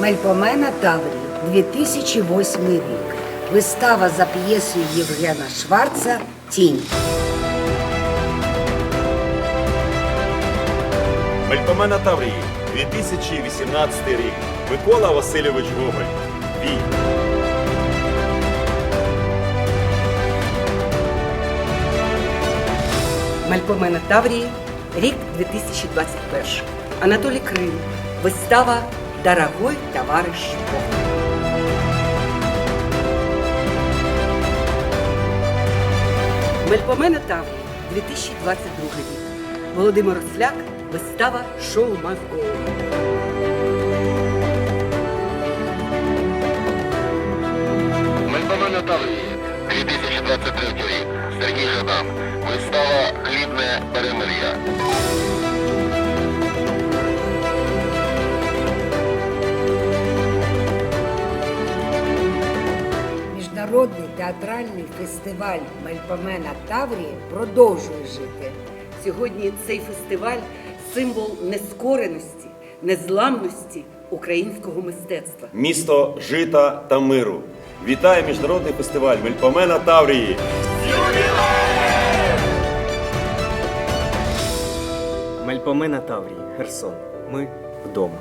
Мельпомена Таврії, 2008 рік. Вистава за п'єсою Євгена Шварца Тінь. Мельпомена Таврії, 2018 рік. Микола Васильович Гоголь. Бій. Мальпомена Таврії, рік 2021. Анатолій Крим. Вистава Дорогой товариш Бог. Мельпомена Таврії, 2022 рік. Володимир Росляк. Вистава Шоу Go. Мельпомена Таврії, 2023 рік. Сергій Жадан. Вистава Хлібне перемир'я. Міжнародний театральний фестиваль Мельпомена Таврії продовжує жити. Сьогодні цей фестиваль символ нескореності, незламності українського мистецтва. Місто жита та миру. Вітає міжнародний фестиваль Мельпомена Таврії. Мельпомена Таврії, Херсон. Ми вдома.